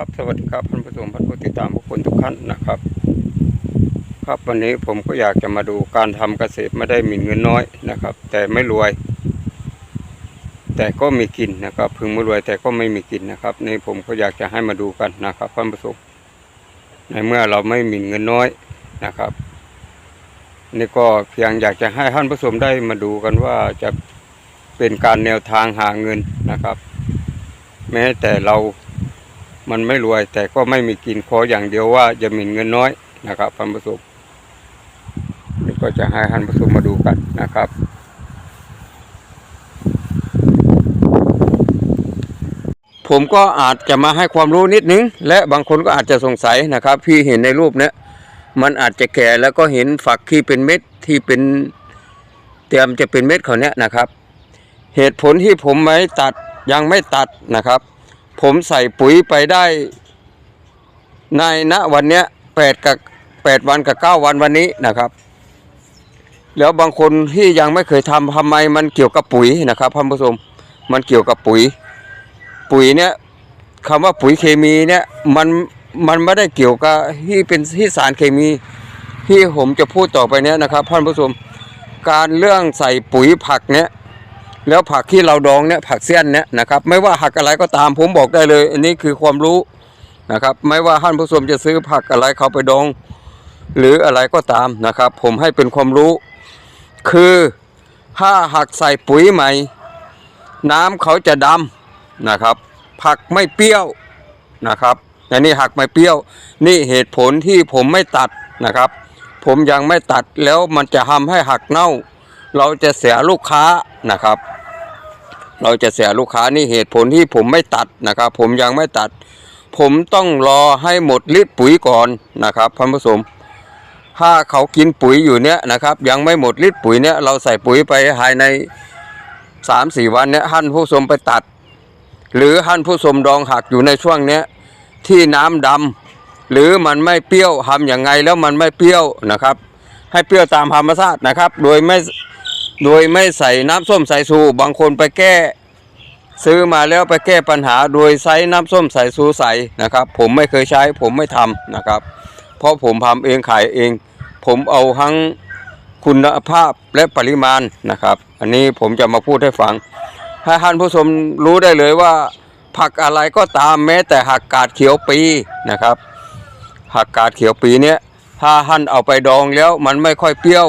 ครับสวัสดีครับท่านผู้ชมท่านผู้ติดตามทุกคนทุกท่านนะครับ ครับวันนี้ผมก็อยากจะมาดูการทำเกษตรไม่ได้มีเงินน้อยนะครับ แต่ไม่รวย แต่ก็มีกินนะครับ พึงไม่รวยแต่ก็ไม่มีกินนะครับนี่ผมก็อยากจะให้มาดูกันนะครับท่านผู้ชมในเมื่อเราไม่มีเงินน้อยนะครับ นี่ก็เพียงอยากจะให้ท่านผู้ชมได้มาดูกันว่าจะเป็นการแนวทางหาเงินนะครับ แม้แต่เรา มันไม่รวย แต่ก็ไม่มีกินขออย่างเดียวว่าจะมีเงินน้อยนะครับท่านผู้ชมนี่ก็จะให้ท่านผู้ชมมาดูกันนะครับผมก็อาจจะมาให้ความรู้นิดนึง และบางคนก็อาจจะสงสัยนะครับ พี่เห็นในรูปเนี้ยมันอาจจะแก่แล้วก็เห็นฝักที่เป็นเม็ดที่เป็นเตรียมจะเป็นเม็ดเขาเนี้ยนะครับ เหตุผลที่ผมไม่ตัดยังไม่ตัดนะครับ ผมใส่ปุ๋ยไปได้ ในณวันเนี้ยแปดกับแปดวันกับเก้าวันวันนี้นะครับ แล้วบางคนที่ยังไม่เคยทำทำไมมันเกี่ยวกับปุ๋ยนะครับท่านผู้ชมมันเกี่ยวกับปุ๋ย ปุ๋ยเนี่ยคำว่าปุ๋ยเคมีเนี่ยมันมันไม่ได้เกี่ยวกับที่เป็นที่สารเคมี ที่ผมจะพูดต่อไปเนี้ยนะครับท่านผู้ชมการเรื่องใส่ปุ๋ยผักเนี้ย แล้วผักที่เราดองเนี่ยผักเสี้ยนเนี่ยนะครับ ไม่ว่าผักอะไรก็ตามผมบอกได้เลย อันนี้คือความรู้นะครับ ไม่ว่าท่านผู้ชมจะซื้อผักอะไรเขาไปดอง หรืออะไรก็ตามนะครับ ผมให้เป็นความรู้ คือถ้าหักใส่ปุ๋ยใหม่ น้ำเขาจะดำนะครับ ผักไม่เปรี้ยวนะครับอันนี้หักไม่เปรี้ยว นี่เหตุผลที่ผมไม่ตัดนะครับ ผมยังไม่ตัดแล้วมันจะทำให้หักเน่า เราจะเสียลูกค้านะครับ เราจะเสียลูกค้านี่เหตุผลที่ผมไม่ตัดนะครับ ผมยังไม่ตัด ผมต้องรอให้หมดฤทธิ์ปุ๋ยก่อนนะครับท่านผู้ชมถ้าเขากินปุ๋ยอยู่เนี้ยนะครับ ยังไม่หมดฤทธิ์ปุ๋ยเนี้ยเราใส่ปุ๋ยไปภายในสามสี่วันเนี้ยท่านผู้ชมไปตัด หรือท่านผู้ชมดองหักอยู่ในช่วงเนี้ยที่น้ำดำหรือมันไม่เปรี้ยวทำอย่างไงแล้วมันไม่เปรี้ยวนะครับ ให้เปรี้ยวตามธรรมชาตินะครับ โดยไม่ โดยไม่ใส่น้ำส้มสายชูบางคนไปแก้ ซื้อมาแล้วไปแก้ปัญหาโดยใช้น้ำส้มสายชูใส่นะครับ ผมไม่เคยใช้ผมไม่ทำนะครับ เพราะผมทำเองขายเอง ผมเอาทั้งคุณภาพและปริมาณนะครับ อันนี้ผมจะมาพูดให้ฟัง ให้ท่านผู้ชมรู้ได้เลยว่า ผักอะไรก็ตามแม้แต่หักกาดเขียวปีนะครับหักกาดเขียวปีเนี้ยถ้าท่านเอาไปดองแล้วมันไม่ค่อยเปรี้ยว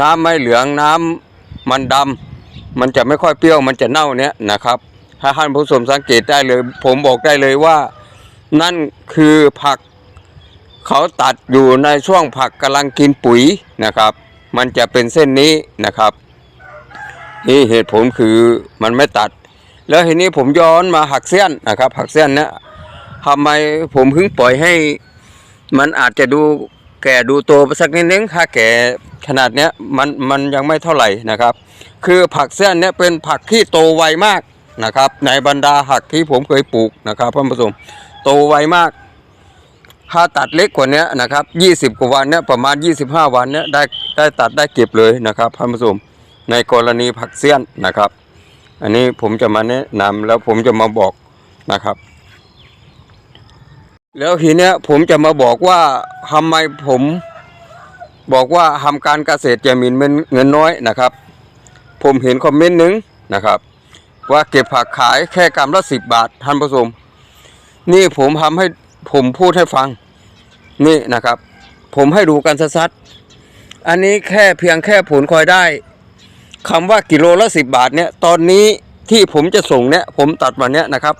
น้ำไม่เหลืองน้ำ มันดำมันจะไม่ค่อยเปรี้ยวมันจะเน่าเนี้ยนะครับ ถ้าท่านผู้ชมสังเกตได้เลย ผมบอกได้เลยว่า นั่นคือผัก เขาตัดอยู่ในช่วงผักกำลังกินปุ๋ยนะครับ มันจะเป็นเส้นนี้นะครับ นี่เหตุผลคือมันไม่ตัด แล้วทีนี้ผมย้อนมาหักเส้นนะครับหักเส้นเนี้ยทำไมผมถึงปล่อยให้ มันอาจจะดูแก่ดูโตไปสักนิดนึงถ้าแก่ ขนาดเนี้ยมันมันยังไม่เท่าไหร่นะครับ คือผักเส้นเนี้ยเป็นผักที่โตไวมากนะครับ ในบรรดาผักที่ผมเคยปลูกนะครับท่านผู้ชมโตไวมาก ถ้าตัดเล็กกว่านี้นะครับ 20 กว่าวันเนี้ยประมาณ 25 วันเนี้ยได้ได้ตัดได้เก็บเลยนะครับท่านผู้ชมในกรณีผักเสี้ยนนะครับ อันนี้ผมจะมาแนะนำแล้วผมจะมาบอกนะครับ แล้วทีเนี้ยผมจะมาบอกว่าทำไมผม บอกว่าทำการเกษตรจะมีเงินน้อยนะครับ ผมเห็นคอมเมนต์หนึ่งนะครับ ว่าเก็บผักขายแค่กรัมละสิบบาทท่านผู้ชมนี่ผมทำให้ผมพูดให้ฟังนี่นะครับ ผมให้ดูกันชัดๆอันนี้แค่เพียงแค่ผลคอยได้คำว่ากิโลละสิบบาทเนี่ยตอนนี้ที่ผมจะส่งเนี่ยผมตัดวันเนี้ยนะครับ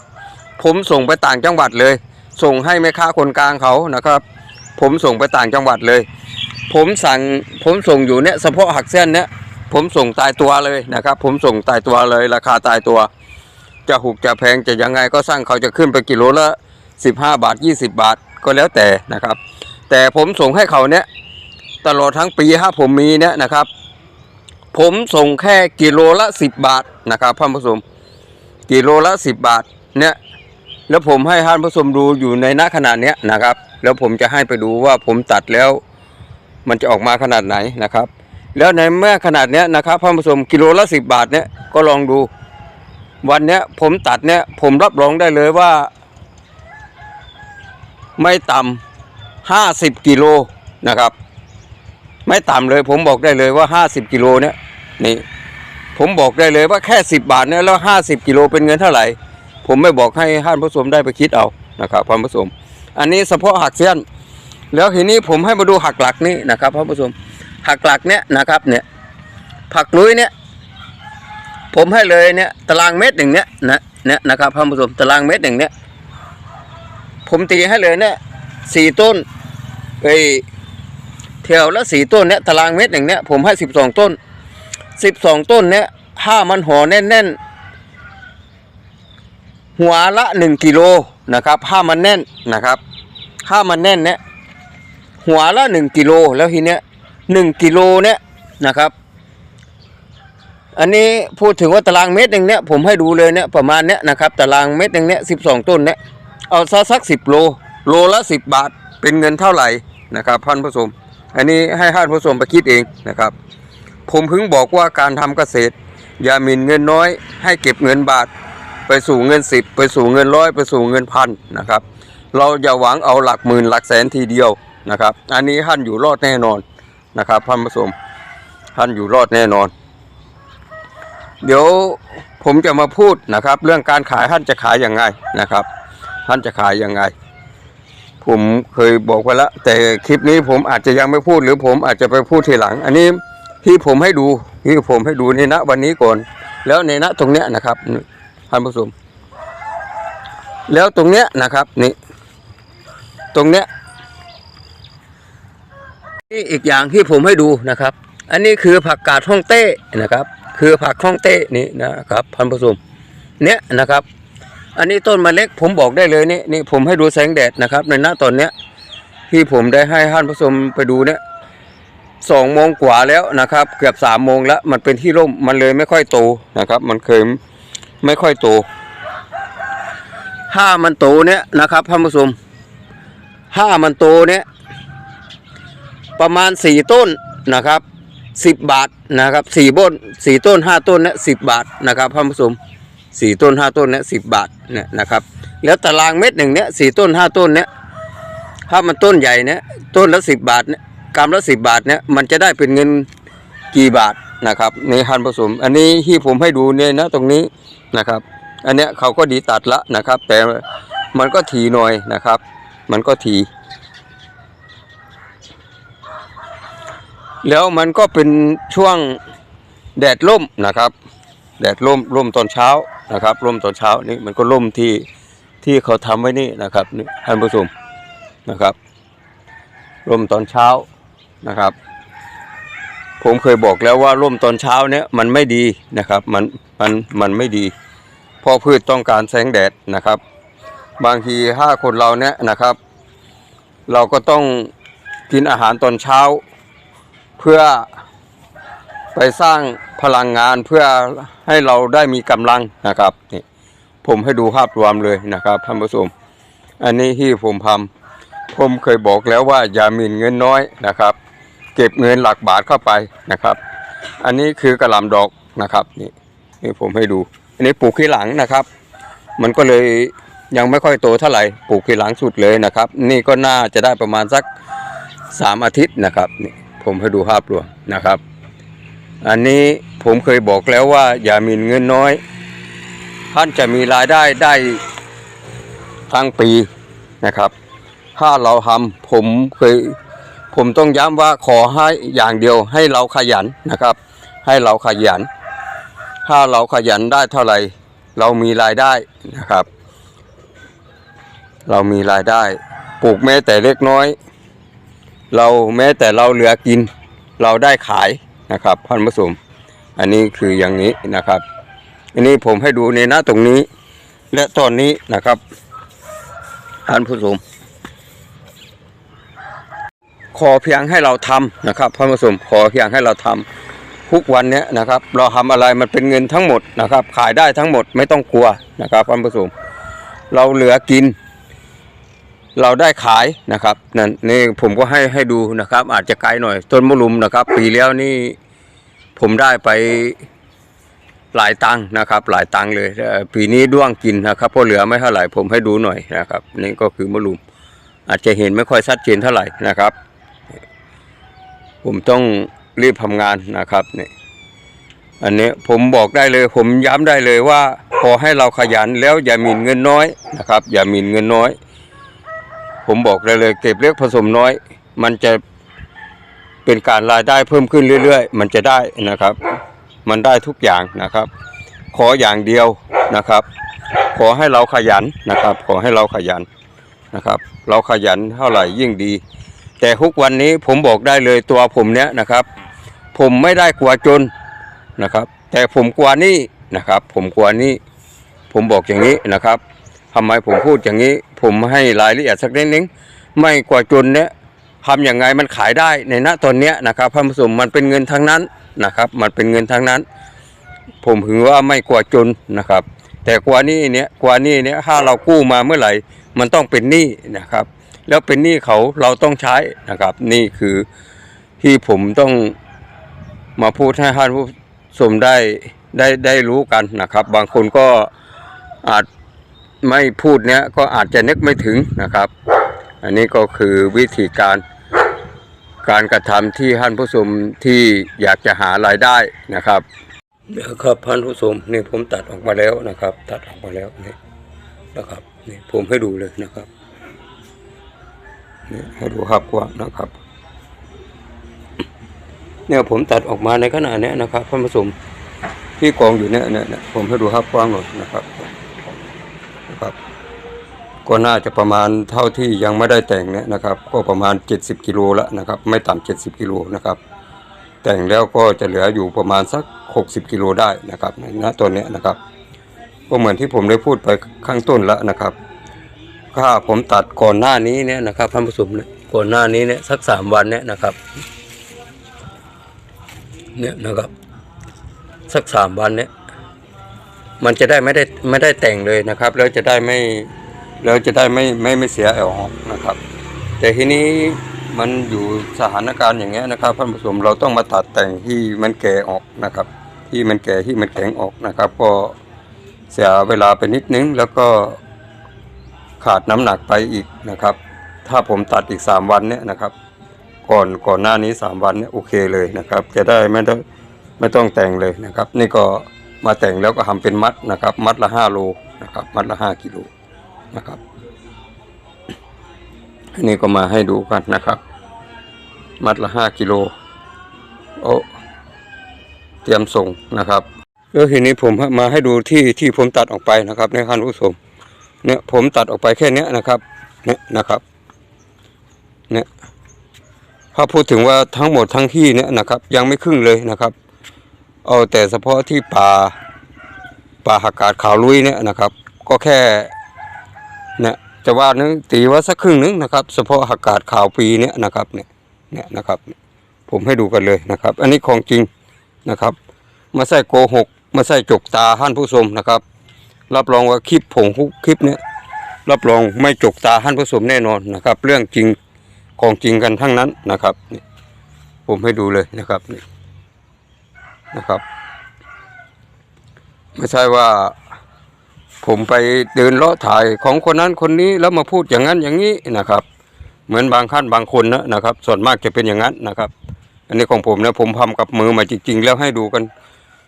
ผมส่งไปต่างจังหวัดเลย ส่งให้แม่ค้าคนกลางเขานะครับ ผมส่งไปต่างจังหวัดเลย ผมสั่งผมส่งอยู่เนี่ยเฉพาะหักเส้นเนี่ยผมส่งตายตัวเลยนะครับ ผมส่งตายตัวเลยราคาตายตัว จะหุกจะแพงจะยังไงก็สร้างเขาจะขึ้นไปกิโลละสิบห้าบาทยี่สิบาทก็แล้วแต่นะครับ แต่ผมส่งให้เขาเนี่ยตลอดทั้งปีถ้าผมมีเนี่ยนะครับ ผมส่งแค่กิโลละสิบบาทนะครับท่านผู้ชมกิโลละสิบบาทเนี่ยแล้วผมให้ท่านผู้ชมดูอยู่ในหน้าขนาดเนี้ยนะครับ แล้วผมจะให้ไปดูว่าผมตัดแล้ว มันจะออกมาขนาดไหนนะครับ แล้วในเมื่อขนาดเนี้ยนะครับท่านผู้ชมกิโลละสิบบาทเนี่ยก็ลองดู วันเนี้ยผมตัดเนี่ยผมรับรองได้เลยว่า ไม่ต่ำห้าสิบกิโลนะครับ ไม่ต่ำเลยผมบอกได้เลยว่าห้าสิบกิโลเนี่ยนี่ผมบอกได้เลยว่าแค่สิบบาทเนี่ยแล้วห้าสิบกิโลเป็นเงินเท่าไหร่ ผมไม่บอกให้ท่านผู้ชมได้ไปคิดเอานะครับท่านผู้ชม อันนี้เฉพาะหักเส้น แล้วทีนี้ผมให้มาดูหักหลักนี่นะครับท่านผู้ชมหักหลักเนี่ยนะครับเนี่ยผักลุยเนี่ยผมให้เลยเนี่ยตารางเมตรหนึ่งเนี่ยนะเนี่ยนะครับท่านผู้ชมตารางเมตรหนึ่งเนี่ยผมตีให้เลยเนี่ยสี่ต้นไอ้แถวละสี่ต้นเนี่ยตารางเมตรหนึ่งเนี่ยผมให้สิบสองต้นสิบสองต้นเนี่ยถ้ามันห่อแน่นๆหัวละหนึ่งกิโลนะครับถ้ามันแน่นนะครับถ้ามันแน่นเนี่ย หัวละหนึ่งกิโลแล้วทีเนี้ยหนึ่งกิโลเนี่ยนะครับ อันนี้พูดถึงว่าตารางเมตรหนึ่งเนี่ยผมให้ดูเลยเนี่ยประมาณเนี้ยนะครับตารางเมตรหนึ่งเนี่ยสิบสองต้นเนี่ยเอาซะสักสิบโลโลละสิบบาทเป็นเงินเท่าไหร่นะครับท่านผู้ชมอันนี้ให้ท่านผู้ชมไปคิดเองนะครับ ผมเพิ่งบอกว่าการทำเกษตร อย่าหมิ่นเงินน้อย ให้เก็บเงินบาท ไปสู่เงินสิบไปสู่เงินร้อยไปสู่เงินพันนะครับ เราอย่าหวังเอาหลักหมื่นหลักแสนทีเดียว นะครับ อันนี้ท่านอยู่รอดแน่นอนนะครับท่านผู้ชมท่านอยู่รอดแน่นอน เดี๋ยวผมจะมาพูดนะครับ เรื่องการขายท่านจะขายยังไงนะครับ ท่านจะขายยังไง ผมเคยบอกไปแล้วแต่คลิปนี้ผมอาจจะยังไม่พูดหรือผมอาจจะไปพูดทีหลัง อันนี้ที่ผมให้ดูที่ผมให้ดูในณวันนี้ก่อน แล้วในณตรงเนี้ยนะครับท่านผู้ชมแล้วตรงเนี้ยนะครับนี่ตรงเนี้ย นี่อีกอย่างที่ผมให้ดูนะครับ อันนี้คือผักกาดฮ่องเต้นะครับ คือผักฮ่องเต้นี่นะครับท่านผู้ชมเนี่ยนะครับ อันนี้ต้นมะเล็กผมบอกได้เลยนี่นี่ผมให้ดูแสงแดดนะครับ ในหน้าตอนเนี้ยที่ผมได้ให้ท่านผู้ชมไปดูเนี่ยสองโมงกว่าแล้วนะครับ เกือบสามโมงแล้วมันเป็นที่ร่มมันเลยไม่ค่อยโตนะครับ มันเคยไม่ค่อยโต ถ้ามันโตเนี่ยนะครับท่านผู้ชมถ้ามันโตเนี่ย ประมาณสี่ต้นนะครับสิบบาทนะครับสี่ต้นสี่ต้นห้าต้นเนี่ยสิบบาทนะครับท่านผู้ชมสี่ต้นห้าต้นเนี่ยสิบบาทเนี่ยนะครับแล้วตารางเม็ดหนึ่งเนี่ยสี่ต้นห้าต้นเนี่ยถ้ามันต้นใหญ่เนี่ยต้นละสิบบาทเนี่ยกรัมละสิบบาทเนี่ยมันจะได้เป็นเงินกี่บาทนะครับในพันผสม อันนี้ที่ผมให้ดูเนี่ยนะตรงนี้นะครับ อันเนี้ยเขาก็ดีตัดละนะครับ แต่มันก็ถีหน่อยนะครับ มันก็ถี แล้วมันก็เป็นช่วงแดดร่มนะครับ แดดร่มร่มตอนเช้านะครับร่มตอนเช้านี่มันก็ร่มที่ที่เขาทำไว้นี่นะครับนี่ท่านผู้ชมนะครับร่มตอนเช้านะครับ ผมเคยบอกแล้วว่าร่มตอนเช้าเนี่ยมันไม่ดีนะครับมันมันมันไม่ดีเพราะพืชต้องการแสงแดดนะครับ บางทีถ้าคนเราเนี่ยนะครับ เราก็ต้องกินอาหารตอนเช้า เพื่อไปสร้างพลังงานเพื่อให้เราได้มีกำลังนะครับนี่ผมให้ดูภาพรวมเลยนะครับท่านผู้ชมอันนี้ที่ผมทำผมเคยบอกแล้วว่าอย่ามิ่นเงินน้อยนะครับ เก็บเงินหลักบาทเข้าไปนะครับ อันนี้คือกระหลำดอกนะครับนี่นี่ผมให้ดู อันนี้ปลูกที่หลังนะครับ มันก็เลยยังไม่ค่อยโตเท่าไหร่ปลูกที่หลังสุดเลยนะครับ นี่ก็น่าจะได้ประมาณสักสามอาทิตย์นะครับนี่ ผมให้ดูภาพรวมนะครับ อันนี้ผมเคยบอกแล้วว่า อย่ามิ่นเงินน้อย ท่านจะมีรายได้ได้ทั้งปีนะครับ ถ้าเราทำผมเคยผมต้องย้ำว่าขอให้อย่างเดียวให้เราขยันนะครับ ให้เราขยัน ถ้าเราขยันได้เท่าไหร่ เรามีรายได้นะครับ เรามีรายได้ปลูกแม้แต่เล็กน้อย เราแม้แต่เราเหลือกิน เราได้ขายนะครับพันธุ์ผสม อันนี้คืออย่างนี้นะครับ อันนี้ผมให้ดูในหน้าตรงนี้ และตอนนี้นะครับท่านผู้ชมขอเพียงให้เราทำนะครับพันธุ์ผสมขอเพียงให้เราทำทุกวันเนี้ยนะครับ เราทำอะไรมันเป็นเงินทั้งหมดนะครับ ขายได้ทั้งหมดไม่ต้องกลัวนะครับพันธุ์ผสมเราเหลือกิน เราได้ขายนะครับนั่นนี่ผมก็ให้ให้ดูนะครับ อาจจะไกลหน่อย ต้นมะลุมนะครับ ปีแล้วนี่ผมได้ไปหลายตังนะครับ หลายตังเลย ปีนี้ด้วงกินนะครับเพราะเหลือไม่เท่าไหร่ผมให้ดูหน่อยนะครับ นี่ก็คือมะลุม อาจจะเห็นไม่ค่อยชัดเจนเท่าไหร่นะครับ ผมต้องรีบทำงานนะครับนี่อันนี้ผมบอกได้เลย ผมย้ำได้เลยว่า ขอให้เราขยันแล้วอย่ามิ่นเงินน้อยนะครับ อย่ามิ่นเงินน้อย ผมบอกได้เลยเก็บเล็กผสมน้อย มันจะเป็นการรายได้เพิ่มขึ้นเรื่อย ๆ มันจะได้นะครับ มันได้ทุกอย่างนะครับ ขออย่างเดียวนะครับ ขอให้เราขยันนะครับ ขอให้เราขยันนะครับ เราขยันเท่าไหร่ยิ่งดี แต่ทุกวันนี้ผมบอกได้เลยตัวผมเนี้ยนะครับ ผมไม่ได้กลัวจนนะครับ แต่ผมกลัวนี้นะครับ ผมกลัวนี้ผมบอกอย่างนี้นะครับทำไมผมพูดอย่างนี้ ผมให้รายละเอียดสักนิดนึงไม่กลัวจนเนี้ยทำอย่างไงมันขายได้ในณตอนเนี้ยนะครับท่านผู้ชมมันเป็นเงินทั้งนั้นนะครับ มันเป็นเงินทั้งนั้น ผมถึงว่าไม่กลัวจนนะครับ แต่กลัวหนี้เนี้ยกลัวหนี้เนี้ยถ้าเรากู้มาเมื่อไหร่ มันต้องเป็นหนี้นะครับ แล้วเป็นหนี้เขาเราต้องใช้นะครับ นี่คือที่ผมต้องมาพูดให้ท่านผู้ชมได้ได้ได้รู้กันนะครับ บางคนก็อาจ ไม่พูดเนี้ยก็อาจจะนึกไม่ถึงนะครับ อันนี้ก็คือวิธีการการกระทำที่ท่านผู้ชมที่อยากจะหารายได้นะครับเดี๋ยวครับท่านผู้ชมนี่ผมตัดออกมาแล้วนะครับ ตัดออกมาแล้วนี่นะครับนี่ผมให้ดูเลยนะครับนี่ให้ดูภาพกว้างนะครับ เนี่ยผมตัดออกมาในขณะเนี้ยนะครับท่านผู้ชมที่กองอยู่เนี่ยเนี่ยเนี่ยผมให้ดูภาพกว้างหน่อยนะครับ นะครับ ก็น่าจะประมาณเท่าที่ยังไม่ได้แต่งเนี่ยนะครับ ก็ประมาณ 70กิโลแล้วนะครับ ไม่ต่ำ70กิโลนะครับ แต่งแล้วก็จะเหลืออยู่ประมาณสัก 60กิโลได้นะครับในณตัวเนี้ยนะครับ ก็เหมือนที่ผมได้พูดไปข้างต้นแล้วนะครับ ถ้าผมตัดก่อนหน้านี้เนี่ยนะครับท่านผู้ชมเนี่ยก่อนหน้านี้เนี่ยสักสามวันเนี่ยนะครับเนี่ยนะครับ สักสามวันเนี่ย มันจะได้ไม่ได้ไม่ได้แต่งเลยนะครับ แล้วจะได้ไม่แล้วจะได้ไม่ไม่ไม่เสียแอลออกนะครับ แต่ทีนี้มันอยู่สถานการณ์อย่างเงี้ยนะครับท่านผู้ชมเราต้องมาตัดแต่งที่มันแก่ออกนะครับ ที่มันแก่ที่มันแข็งออกนะครับ ก็เสียเวลาไปนิดนึง แล้วก็ขาดน้ำหนักไปอีกนะครับ ถ้าผมตัดอีกสามวันเนี่ยนะครับ ก่อนก่อนหน้านี้สามวันเนี่ยโอเคเลยนะครับ จะได้ไม่ต้องไม่ต้องแต่งเลยนะครับ นี่ก็ มาแต่งแล้วก็ทำเป็นมัดนะครับ มัดละห้าโลนะครับ มัดละห้ากิโลนะครับอันนี้ก็มาให้ดูกันนะครับ มัดละห้ากิโลโอ้เตรียมส่งนะครับแล้วทีนี้ผมมาให้ดูที่ที่ผมตัดออกไปนะครับในคันผู้ชมเนี่ยผมตัดออกไปแค่เนี้ยนะครับเนี่ยนะครับเนี่ยถ้าพูดถึงว่าทั้งหมดทั้งที่เนี่ยนะครับ ยังไม่ครึ่งเลยนะครับ เอาแต่เฉพาะที่ป่าป่าหักกาดขาวลุยเนี่ยนะครับ ก็แค่เนี่ยจะว่านึงตีว่าสักครึ่งนึงนะครับเฉพาะหักกาดขาวปีเนี่ยนะครับเนี่ยเนี่ยนะครับ ผมให้ดูกันเลยนะครับ อันนี้ของจริงนะครับ มาใส่โกหก มาใส่จกตาท่านผู้ชมนะครับ รับรองว่าคลิปผงทุกคลิปเนี้ยรับรองไม่จกตาท่านผู้ชมแน่นอนนะครับ เรื่องจริงของจริงกันทั้งนั้นนะครับ ผมให้ดูเลยนะครับนี่ นะครับ ไม่ใช่ว่า ผมไปเดินเลาะถ่ายของคนนั้นคนนี้แล้วมาพูดอย่างนั้นอย่างนี้นะครับ เหมือนบางขั้นบางคนนะนะครับ ส่วนมากจะเป็นอย่างนั้นนะครับ อันนี้ของผมนะผมทำกับมือมาจริง ๆ แล้วให้ดูกัน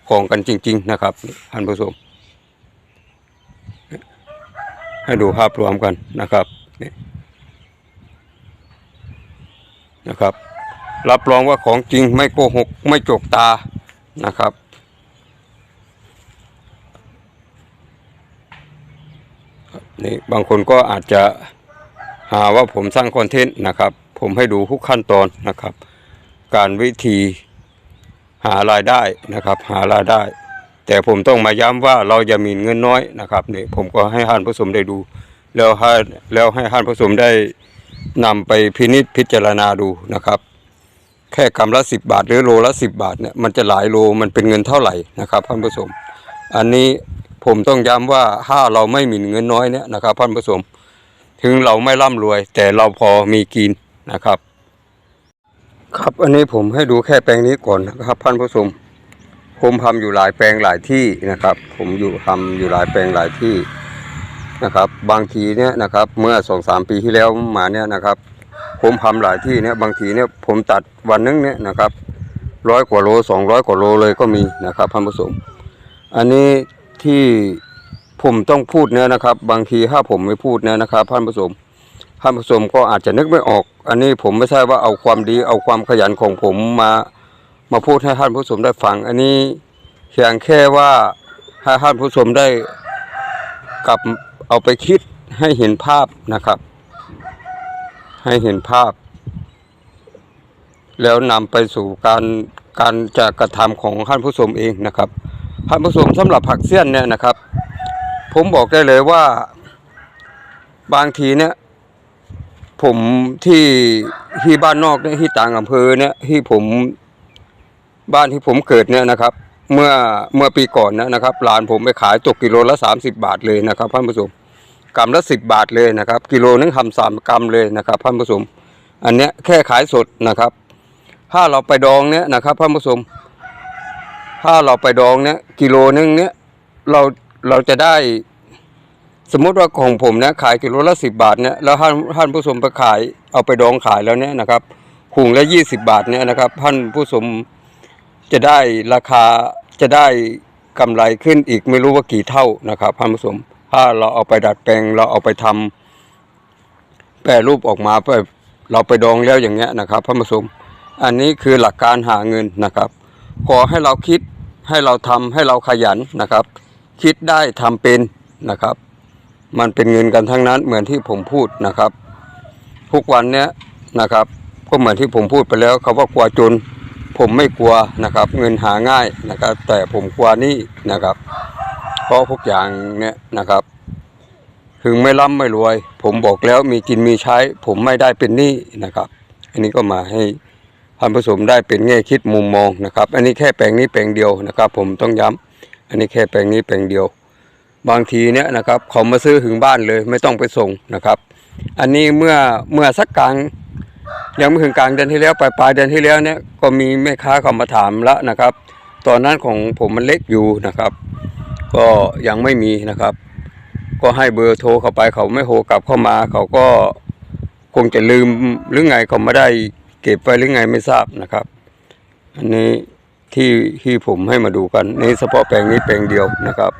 ของกันจริง ๆ นะครับท่านผู้ชมให้ดูภาพรวมกันนะครับนี่นะครับ รับรองว่าของจริงไม่โกหก ไม่จกตา นะครับ นี่บางคนก็อาจจะหาว่าผมสร้างคอนเทนต์นะครับ ผมให้ดูทุกขั้นตอนนะครับ การวิธีหารายได้นะครับ หารายได้ แต่ผมต้องมาย้ำว่าเราอย่ามิ่นเงินน้อยนะครับนี่ผมก็ให้ท่านผู้ชมได้ดู แล้วให้แล้วให้ท่านผู้ชมได้นำไปพินิจพิจารณาดูนะครับ แค่กำละสิบบาท หรือโลละสิบบาทเนี่ยมันจะหลายโลมันเป็นเงินเท่าไหร่นะครับท่านผู้ชมอันนี้ผมต้องย้ำว่าถ้าเราไม่มิ่นเงินน้อยเนี่ยนะครับท่านผู้ชมถึงเราไม่ร่ำรวย แต่เราพอมีกินนะครับ ครับอันนี้ผมให้ดูแค่แปลงนี้ก่อนนะครับท่านผู้ชมผมทำอยู่หลายแปลงหลายที่นะครับ ผมอยู่ทำอยู่หลายแปลงหลายที่นะครับ บางทีเนี่ยนะครับ เมื่อสองสามปีที่แล้วมาเนี่ยนะครับ ผมทำหลายที่เนี่ยบางทีเนี่ยผมตัดวันนึงเนี่ยนะครับร้อยกว่าโลสองร้อยกว่าโลเลยก็มีนะครับท่านผู้ชมอันนี้ที่ผมต้องพูดเนี่ยนะครับ บางทีถ้าผมไม่พูดเนี่ยนะครับท่านผู้ชมท่านผู้ชมก็อาจจะนึกไม่ออก อันนี้ผมไม่ใช่ว่าเอาความดีเอาความขยันของผมมามาพูดให้ท่านผู้ชมได้ฟัง อันนี้เพียงแค่ว่าให้ท่านผู้ชมได้กลับเอาไปคิดให้เห็นภาพนะครับ ให้เห็นภาพ แล้วนำไปสู่การการจะกระทำของท่านผู้ชมเองนะครับท่านผู้ชมสำหรับผักเสี้ยนเนี่ยนะครับ ผมบอกได้เลยว่าบางทีเนี่ย ผมที่ที่บ้านนอกเนี่ยที่ต่างอำเภอเนี่ยที่ผมบ้านที่ผมเกิดเนี่ยนะครับ เมื่อเมื่อปีก่อนนยนะครับหลานผมไปขายตกกิโลละสามสิบาทเลยนะครับท่านผู้ชม กรัมละสิบบาทเลยนะครับ กิโลนึงทำสามกรัมเลยนะครับท่านผู้ชมอันเนี้ยแค่ขายสดนะครับ ถ้าเราไปดองเนี้ยนะครับท่านผู้ชมถ้าเราไปดองเนี้ยกิโลนึงเนี้ยเราเราจะได้ สมมุติว่าของผมเนี้ยขายกิโลละสิบบาทเนี้ยแล้วท่านท่านผู้ชมไปขายเอาไปดองขายแล้วเนี้ยนะครับถุงละยี่สิบาทเนี้ยนะครับท่านผู้ชมจะได้ราคาจะได้กำไรขึ้นอีกไม่รู้ว่ากี่เท่านะครับท่านผู้ชม ถ้าเราเอาไปดัดแปลงเราเอาไปทำแปรรูปออกมาไปเราไปดองแล้วอย่างเงี้ยนะครับท่านผู้ชมอันนี้คือหลักการหาเงินนะครับ ขอให้เราคิดให้เราทำให้เราขยันนะครับ คิดได้ทำเป็นนะครับ มันเป็นเงินกันทั้งนั้นเหมือนที่ผมพูดนะครับ ทุกวันเนี้ยนะครับ ก็เหมือนที่ผมพูดไปแล้วเขาว่ากลัวจนผมไม่กลัวนะครับ เงินหาง่ายนะครับ แต่ผมกลัวนี่นะครับ เพราะทุกอย่างเนี้ยนะครับ ถึงไม่ร่ำไม่รวย ผมบอกแล้วมีกินมีใช้ ผมไม่ได้เป็นหนี้นะครับ อันนี้ก็มาให้ท่านผู้ชมได้เป็นแง่คิดมุมมองนะครับ อันนี้แค่แปลงนี้แปลงเดียวนะครับ ผมต้องย้ำอันนี้แค่แปลงนี้แปลงเดียว บางทีเนี่ยนะครับเขามาซื้อถึงบ้านเลยไม่ต้องไปส่งนะครับ อันนี้เมื่อเมื่อสักกลางยังไม่ถึงกลางเดือนที่แล้วปลายปลายเดือนที่แล้วเนี่ยก็มีแม่ค้าเขามาถามแล้วนะครับ ตอนนั้นของผมมันเล็กอยู่นะครับ ก็ยังไม่มีนะครับ ก็ให้เบอร์โทรเข้าไปเขาไม่โทรกลับเข้ามา เขาก็คงจะลืมหรือไงเขาไม่ได้เก็บไว้หรือไงไม่ทราบนะครับ อันนี้ที่ที่ผมให้มาดูกันในเฉพาะแปลงนี้แปลงเดียวนะครับ